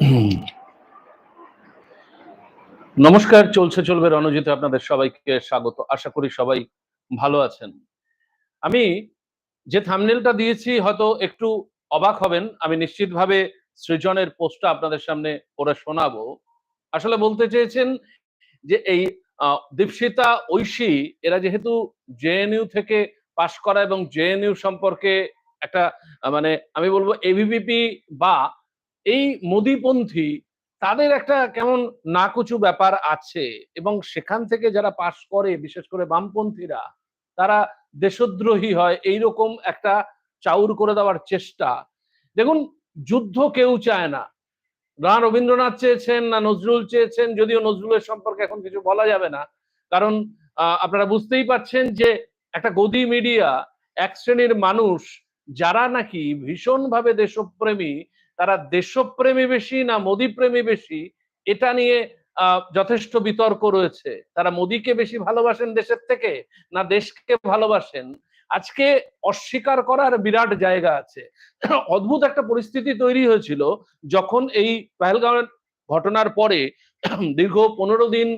নমস্কার, চলছে, চলবে রণজিতে আপনাদের সবাইকে স্বাগত। আশা করি সবাই ভালো আছেন। আমি যে থামনেলটা দিয়েছি, হয়তো একটু অবাক হবেন। আমি নিশ্চিতভাবে সৃজনের পোস্টটা আপনাদের সামনে পড়ে শোনাবো। আসলে বলতে চেয়েছেন যে এই দীপশিতা ঐশী, এরা যেহেতু জেএনইউ থেকে পাশ করা এবং জেএনইউ সম্পর্কে একটা মানে আমি বলব এবিভিপি বা এই মোদিপন্থী, তাদের একটা কেমন নাকুচু ব্যাপার আছে এবং সেখান থেকে যারা পাশ করে, বিশেষ করে বামপন্থীরা, তারা দেশদ্রোহী হয়, এইরকম একটা চাউর করে দেওয়ার চেষ্টা। দেখুন, যুদ্ধ কেউ চায় না। না রবীন্দ্রনাথ চেয়েছেন, না নজরুল চেয়েছেন, যদিও নজরুলের সম্পর্কে এখন কিছু বলা যাবে না। কারণ আপনারা বুঝতেই পারছেন যে একটা গদি মিডিয়া, এক শ্রেণির মানুষ, যারা নাকি ভীষণভাবে দেশপ্রেমী তারা দেশপ্রেমী বেশি না মোদী প্রেমী বেশি, এটা নিয়ে যথেষ্ট বিতর্ক রয়েছে। তারা মোদীকে বেশি ভালোবাসেন দেশের থেকে না দেশকে ভালোবাসেন? আজকে অস্বীকার করার বিরাট জায়গা আছে। অদ্ভুত একটা পরিস্থিতি তৈরি হয়েছিল যখন এই পেহেলগাঁওয়ের ঘটনার পরে দীর্ঘ পনেরো দিন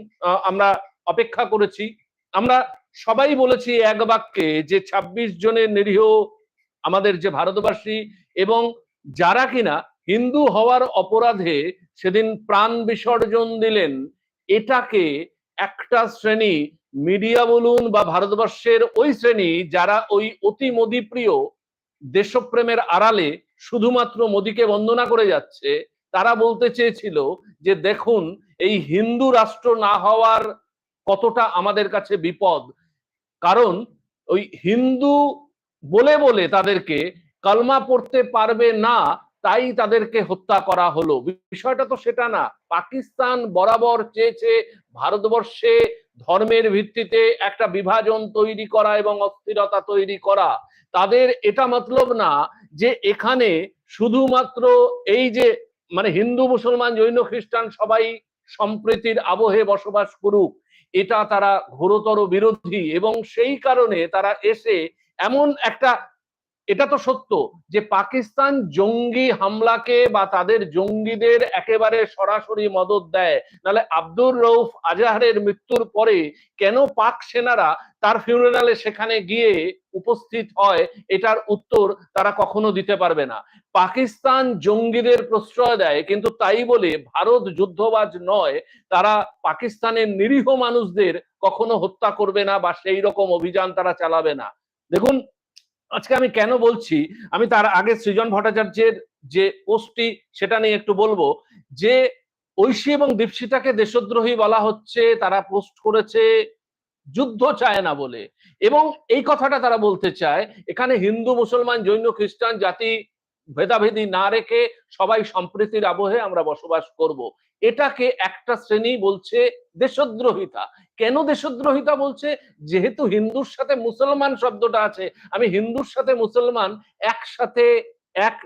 আমরা অপেক্ষা করেছি। আমরা সবাই বলেছি এক বাক্যে যে ২৬ জনের নিরীহ আমাদের যে ভারতবাসী এবং যারা কিনা হিন্দু হওয়ার অপরাধে সেদিন প্রাণ বিসর্জন দিলেন। এটাকে একটা শ্রেণি মিডিয়া বলুন বা ভারতবর্ষের ওই শ্রেণি যারা ওই অতি মোদী প্রিয় দেশপ্রেমের আড়ালে শুধুমাত্র মোদীকে বন্দনা করে যাচ্ছে, তারা বলতে চেয়েছিল যে দেখুন, এই হিন্দু রাষ্ট্র না হওয়ার কতটা আমাদের কাছে বিপদ। কারণ ওই হিন্দু বলে বলে তাদেরকে কালমা পড়তে পারবে না তাই তাদেরকে হত্যা করা হলো। বিষয়টা তো সেটা না। পাকিস্তান বরাবর চেয়েছে ভারতবর্ষে ধর্মের ভিত্তিতে একটা বিভাজন তৈরি করা এবং অস্থিরতা তৈরি করা। তাদের এটা মতলব না যে এখানে শুধুমাত্র এই যে মানে হিন্দু, মুসলমান, জৈন, খ্রিস্টান সবাই সম্প্রীতির আবহে বসবাস করুক, এটা তারা ঘোরতর বিরোধী এবং সেই কারণে তারা এসে এমন একটা এটা তো সত্য যে পাকিস্তান জঙ্গি হামলাকে বা তাদের জঙ্গিদের একেবারে সরাসরি মদত দেয়। নাহলে আব্দুর রৌফ আজাহারের মৃত্যুর পরে কেন পাক সেনারা তার ফিউনারালে সেখানে গিয়ে উপস্থিত হয়? এটার উত্তর তারা কখনো দিতে পারবে না। পাকিস্তান জঙ্গিদের প্রশ্রয় দেয়, কিন্তু তাই বলে ভারত যুদ্ধবাজ নয়। তারা পাকিস্তানের নিরীহ মানুষদের কখনো হত্যা করবে না বা সেই রকম অভিযান তারা চালাবে না। দেখুন আজকে আমি কেন বলছি? আমি তার আগে সৃজন ভট্টাচার্যের যে পোস্টটি সেটা নিয়ে একটু বলব যে ঐশী এবং দীপশিতাকে দেশদ্রোহী বলা হচ্ছে, তারা পোস্ট করেছে যুদ্ধ চায় না বলে। এবং এই কথাটা তারা বলতে চায়, এখানে হিন্দু, মুসলমান, জৈন, খ্রিস্টান জাতি ভেদাভেদি না রেখে সবাই সম্প্রীতির আবহে আমরা বসবাস করব। এটাকে একটা শ্রেণি বলছে দেশদ্রোহিতা। কেন দেশদ্রোহিতা বলছে? যেহেতু হিন্দুর সাথে মুসলমান শব্দটা আছে, আমি হিন্দুর সাথে মুসলমান একসাথে এক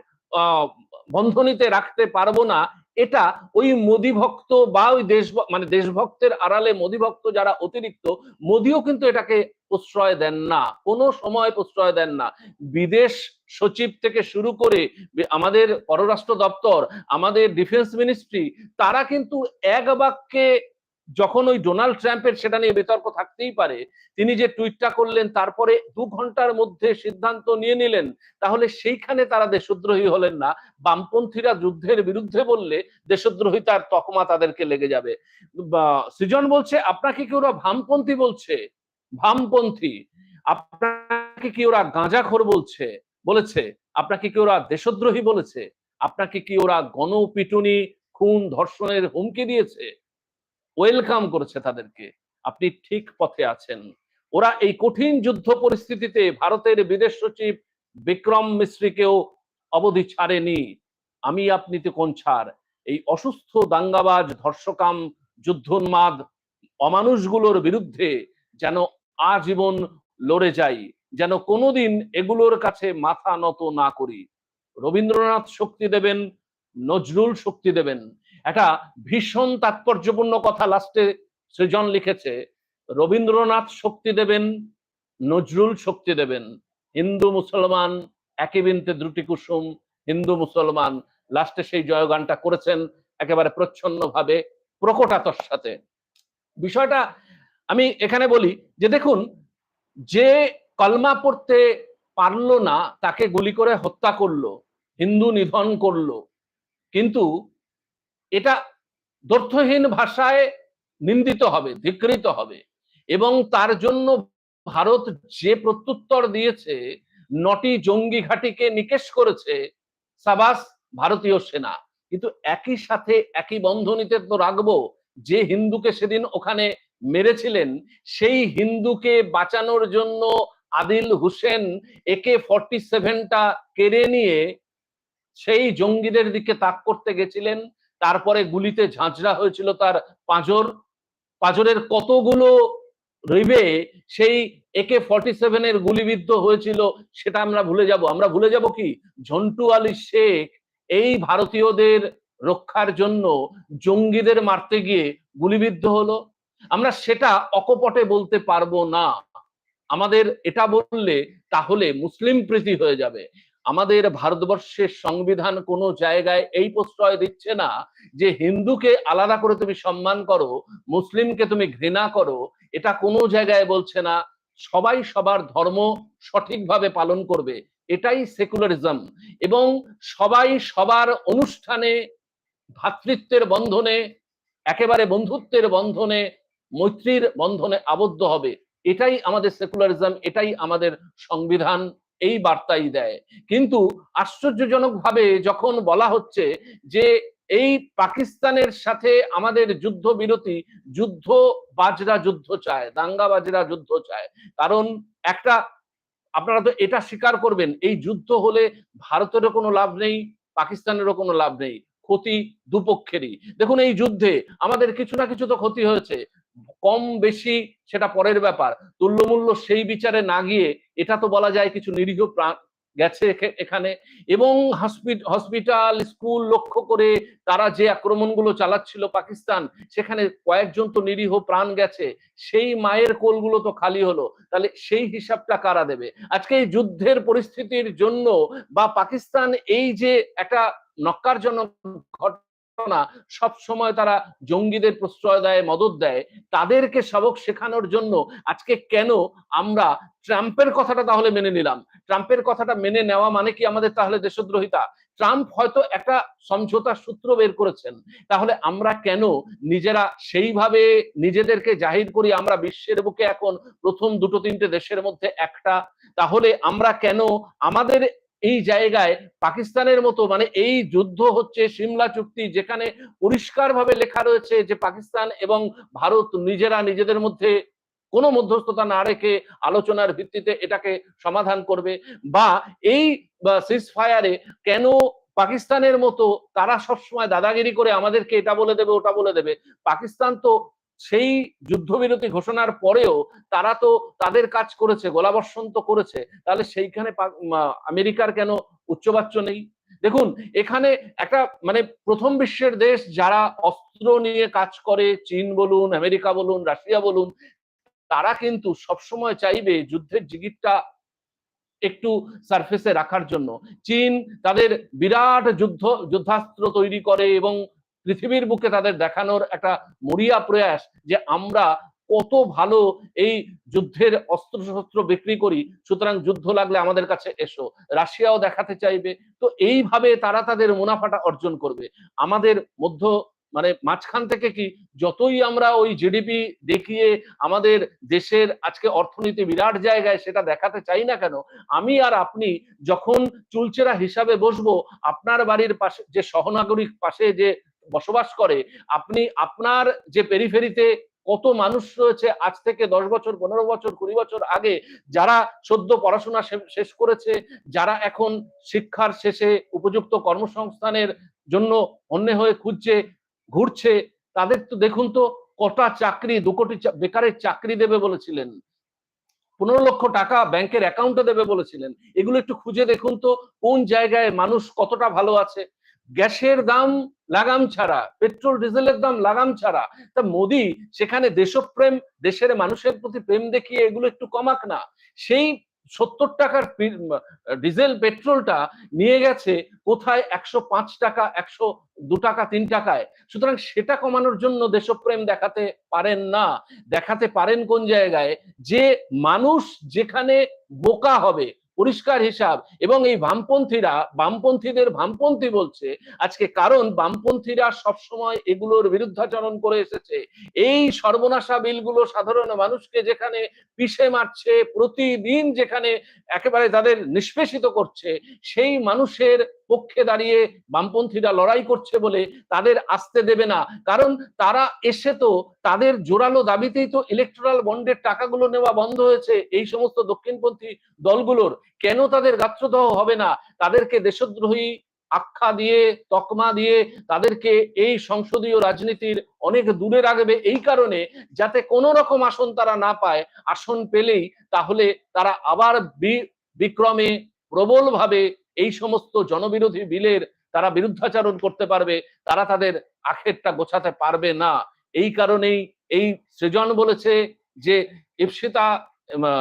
বন্ধনীতে রাখতে পারব না এটা ওই মোদি ভক্ত বা ওই দেশ মানে দেশভক্তের আড়ালে মোদি ভক্ত যারা অতিরিক্ত, মোদিও কিন্তু এটাকে প্রশ্রয় দেন না, কোনো সময় প্রশ্রয় দেন না। বিদেশ সচিব থেকে শুরু করে আমাদের পররাষ্ট্র দপ্তর, আমাদের ডিফেন্স মিনিস্ট্রি তারা কিন্তু এক বাক্যে যখন ওই ডোনাল্ড ট্রাম্পের সেটা নিয়ে বিতর্ক থাকতেই পারে, তিনি যে টুইটটা করলেন, তারপরে দু ঘণ্টার মধ্যে সিদ্ধান্ত নিয়ে নিলেন, তাহলে সেইখানে তারা দেশদ্রোহী হলেন না। বামপন্থীরা যুদ্ধের বিরুদ্ধে বললে দেশদ্রোহী তার তকমা তাদেরকে লেগে যাবে। সৃজন বলছে, আপনাকে কি ওরা ভামপন্থী বলছে? ভামপন্থী আপনাকে কি ওরা গাঁজাখোর বলছে? বলেছে। আপনাকে কি ওরা দেশদ্রোহী বলেছে? আপনাকে কি ওরা গণপিটুনি, খুন, ধর্ষণের হুমকি দিয়েছে? ওয়েলকাম করেছে তাদেরকে। আপনি ঠিক পথে আছেন। ওরা এই কঠিন যুদ্ধ পরিস্থিতিতে ভারতের বিদেশ সচিব বিক্রম মিশ্রিকেও অবধি ছাড়েনি। আমি আপনিতে কোন ছাড়? এই অসুস্থ দাঙ্গাবাজ, ধর্ষকাম, যুদ্ধোন্মাদ, অমানুষগুলোর বিরুদ্ধে যেন আজীবন লড়ে যাই, যেন কোনোদিন এগুলোর কাছে মাথা নত না করি। রবীন্দ্রনাথ শক্তি দেবেন, নজরুল শক্তি দেবেন একটা ভীষণ তাৎপর্যপূর্ণ কথা লাস্টে সৃজন লিখেছে, রবীন্দ্রনাথ শক্তি দেবেন, নজরুল শক্তি দেবেন। হিন্দু মুসলমান একই বিনতে দ্রুটি কুসুম, হিন্দু মুসলমান লাস্টে সেই জয়গানটা করেছেন একেবারে প্রচ্ছন্ন ভাবে প্রকটাতর সাথে বিষয়টা আমি এখানে বলি যে দেখুন, যে কলমা পড়তে পারল না, তাকে গুলি করে হত্যা করল, হিন্দু নিধন করল। কিন্তু এটা দর্থহীন ভাষায় নিন্দিত হবে, ধিকৃত হবে। এবং তার জন্য ভারত যে প্রত্যুত্তর দিয়েছে, নটি জঙ্গি ঘাটিকে নিকেশ করেছে, সাবাস ভারতীয় সেনা। কিন্তু একই সাথে একই বন্ধনীতে তো রাখব, যে হিন্দুকে সেদিন ওখানে মেরেছিলেন, সেই হিন্দুকে বাঁচানোর জন্য আদিল হুসেন একে ফর্টি সেভেনটা কেড়ে নিয়ে সেই জঙ্গিদের দিকে তাক করতে গেছিলেন। তারপরে গুলিতে ঝাঁঝরা হয়েছিল তার পাঁজর। পাঁজরের কতগুলো রিবে সেই একে ফর্টি সেভেনের গুলিবিদ্ধ হয়েছিল সেটা আমরা ভুলে যাব। আমরা ভুলে যাব কি? ঝন্টু আলী শেখ এই ভারতীয়দের রক্ষার জন্য জঙ্গিদের মারতে গিয়ে গুলিবিদ্ধ হলো। আমরা সেটা অকপটে বলতে পারব না। আমাদের এটা বললে তাহলে মুসলিম প্রীতি হয়ে যাবে। আমাদের ভারতবর্ষের সংবিধান কোনো জায়গায় এই প্রশ্রয় দিচ্ছে না যে হিন্দুকে আলাদা করে তুমি সম্মান করো, মুসলিমকে তুমি ঘৃণা করো, এটা কোনো জায়গায় বলছে না। সবাই সবার ধর্ম সঠিকভাবে পালন করবে, এটাই সেকুলারিজম। এবং সবাই সবার অনুষ্ঠানে ভ্রাতৃত্বের বন্ধনে, একেবারে বন্ধুত্বের বন্ধনে, মৈত্রীর বন্ধনে আবদ্ধ হবে। এটাই আমাদের সেকুলারিজম, এটাই আমাদের সংবিধান। এই বার্তাই দেয়। কিন্তু আশ্চর্যজনকভাবে যখন বলা হচ্ছে যে এই পাকিস্তানের সাথে আমাদের যুদ্ধ বিরতি যুদ্ধ বাজরা যুদ্ধ চায়, দাঙ্গা বাজরা যুদ্ধ চায়, কারণ একটা, আপনারা তো এটা স্বীকার করবেন, এই যুদ্ধ হলে ভারতেরও কোনো লাভ নেই, পাকিস্তানেরও কোনো লাভ নেই, ক্ষতি দুপক্ষেরই। দেখুন এই যুদ্ধে আমাদের কিছু না কিছু তো ক্ষতি হয়েছে। কম বেশি সেটা পরের ব্যাপার। তুল্যমূল্য সেই বিচারে না গিয়ে এটা তো বলা যায় কিছু নিরীহ গেছে এখানে। এবং হসপিটাল, স্কুল লক্ষ্য করে তারা যে আক্রমণগুলো চালাচ্ছিল পাকিস্তান, সেখানে কয়েকজন তো নিরীহ প্রাণ গেছে। সেই মায়ের কোলগুলো তো খালি হলো। তাহলে সেই হিসাবটা কারা দেবে? আজকে এই যুদ্ধের পরিস্থিতির জন্য বা পাকিস্তান এই যে একটা নক্কারজনক ঘটনা সব সময় তারা জঙ্গিদের প্রশ্রয় দেয় মদত দেয়, তাদেরকে সবক শেখানোর জন্য আজকে কেন আমরা ট্রাম্পের কথাটা তাহলে মেনে নিলাম? ট্রাম্পের কথাটা মেনে নেওয়া মানে কি আমাদের তাহলে দেশদ্রোহিতা? ট্রাম্প হয়তো একটা সমঝোতার সূত্র বের করেছেন। তাহলে আমরা কেন নিজেরা সেইভাবে নিজেদেরকে জাহির করি, আমরা বিশ্বের বুকে এখন প্রথম দুটো তিনটে দেশের মধ্যে একটা? তাহলে আমরা কেন আমাদের এই জায়গায় পাকিস্তানের মতো মানে এই যুদ্ধ হচ্ছে সিমলা চুক্তি যেখানে পরিষ্কারভাবে লেখা রয়েছে যে পাকিস্তান এবং ভারত নিজেরা নিজেদের মধ্যে কোনো মধ্যস্থতা না রেখে আলোচনার ভিত্তিতে এটাকে সমাধান করবে বা এই সিজ ফায়ারে কেন পাকিস্তানের মতো তারা সবসময় দাদাগিরি করে আমাদেরকে এটা বলে দেবে, ওটা বলে দেবে? পাকিস্তান তো সেই যুদ্ধবিরতি ঘোষণার পরেও তারা তো তাদের কাজ করেছে, গোলাবর্ষণ তো করেছে। তাহলে সেইখানে আমেরিকার কেন উচ্চবাচ্য নেই? দেখুন, এখানে একটা মানে প্রথম বিশ্বের দেশ যারা অস্ত্র নিয়ে কাজ করে, চীন বলুন, আমেরিকা বলুন, রাশিয়া বলুন, তারা কিন্তু সবসময় চাইবে যুদ্ধের জিগিরটা একটু সারফেসে রাখার জন্য। চীন তাদের বিরাট যুদ্ধ, যুদ্ধাস্ত্র তৈরি করে এবং পৃথিবীর বুকে তাদের দেখানোর একটা মরিয়া প্রয়াস যে আমরা কত ভালো এই যুদ্ধের অস্ত্র শস্ত্র বিক্রি করি, সুতরাং যুদ্ধ লাগলে আমাদের কাছে এসো। রাশিয়াও দেখাতে চাইবে। তো এইভাবে তারা তাদের মুনাফাটা অর্জন করবে। আমাদের মধ্য মানে মাঝখান থেকে কি, যতই আমরা ওই জিডিপি দেখিয়ে আমাদের দেশের আজকে অর্থনীতি বিরাট জায়গায় সেটা দেখাতে চাই না কেন, আমি আর আপনি যখন চুলচেরা হিসাবে বসবো, আপনার বাড়ির পাশে, যে সহনাগরিক পাশে যে বসবাস করে, আপনি আপনার যে পেরিফেরিতে কত মানুষ রয়েছে আজ থেকে দশ বছর, পনেরো বছর, কুড়ি বছর আগে, যারা সদ্য পড়াশোনা শেষ করেছে, যারা এখন শিক্ষার শেষে উপযুক্ত কর্মসংস্থানের জন্য অন্য হয়ে খুঁজছে, ঘুরছে, তাদের তো দেখুন তো কটা চাকরি, দু কোটি বেকারের চাকরি দেবে বলেছিলেন। পনেরো লক্ষ টাকা ব্যাংকের অ্যাকাউন্টে দেবে বলেছিলেন। এগুলো একটু খুঁজে দেখুন তো, কোন জায়গায় মানুষ কতটা ভালো আছে? গ্যাসের দাম লাগাম ছাড়া, পেট্রোল, ডিজেলের দাম লাগাম ছাড়া। তা মোদি, সেখানে দেশপ্রেম, দেশের মানুষের প্রতি প্রেম দেখিয়ে এগুলো একটু কমাক না। সেই সত্তর টাকার ডিজেল, পেট্রোলটা নিয়ে গেছে কোথায় একশো পাঁচ টাকা, একশো দু টাকা, তিন টাকায়। সুতরাং সেটা কমানোর জন্য দেশপ্রেম দেখাতে পারেন না। দেখাতে পারেন কোন জায়গায়? যে মানুষ যেখানে বোকা হবে পরিষ্কার হিসাব। এবং এই বামপন্থীরা, বামপন্থীদের বামপন্থী বলছে, আজকে কারণ বামপন্থীরা সবসময় এগুলোর বিরুদ্ধাচরণ করে এসেছে। এই সর্বনাশা বিলগুলো সাধারণ মানুষকে যেখানে পিষে মারছে, প্রতিদিন যেখানে একেবারে তাদের নিষ্পেষিত করছে, সেই মানুষের পক্ষে দাঁড়িয়ে বামপন্থীরা লড়াই করছে বলে তাদের আসতে দেবে না। কারণ তারা এসে তো তাদের জোরালো দাবিতেই তো ইলেকট্রাল বন্ডের টাকাগুলো নেওয়া বন্ধ হয়েছে এই সমস্ত দক্ষিণপন্থী দলগুলোর। কেন তাদের গাত্রদাহ হবে না? তাদেরকে দেশদ্রোহী আখ্যা দিয়ে, তকমা দিয়ে, তাদেরকে এই সংসদীয় রাজনীতির অনেক দূরে রাখবে এই কারণে যাতে কোনো রকম আসন তারা না পায়, আসন পেলেই তাহলে তারা আবার বিক্রমে প্রবলভাবে এই সমস্ত জনবিরোধী বিলের তারা বিরুদ্ধাচারণ করতে পারবে, তারা তাদের আখেরটা গোছাতে পারবে না। এই কারণেই এই সৃজন বলেছে যে ইপসিতা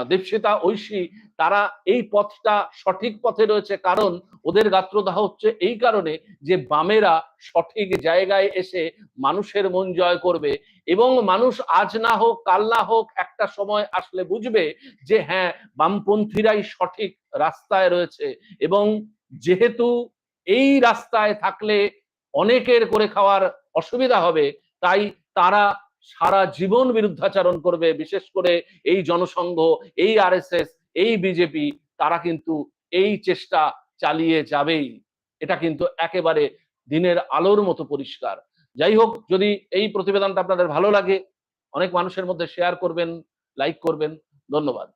দীপশিতা, ঐশী, তারা এই পথটা সঠিক পথে রয়েছে। কারণ ওদের গাত্রদাহ হচ্ছে এই কারণে যে বামেরা সঠিক জায়গায় এসে মানুষের মন জয় করবে এবং মানুষ আজ না হোক, কাল না হোক, একটা সময় আসলে বুঝবে যে হ্যাঁ বামপন্থীরাই সঠিক রাস্তায় রয়েছে এবং যেহেতু এই রাস্তায় থাকলে অনেকের করে খাওয়ার অসুবিধা হবে, তাই তারা সারা জীবন বিরুদ্ধাচারণ করবে, বিশেষ করে এই জনসংঘ, এই আরএসএস, এই বিজেপি, তারা কিন্তু এই চেষ্টা চালিয়ে যাবেই। এটা কিন্তু একেবারে দিনের আলোর মতো পরিষ্কার। যাই হোক, যদি এই প্রতিবেদনটা আপনাদের ভালো লাগে, অনেক মানুষের মধ্যে শেয়ার করবেন লাইক করবেন। ধন্যবাদ।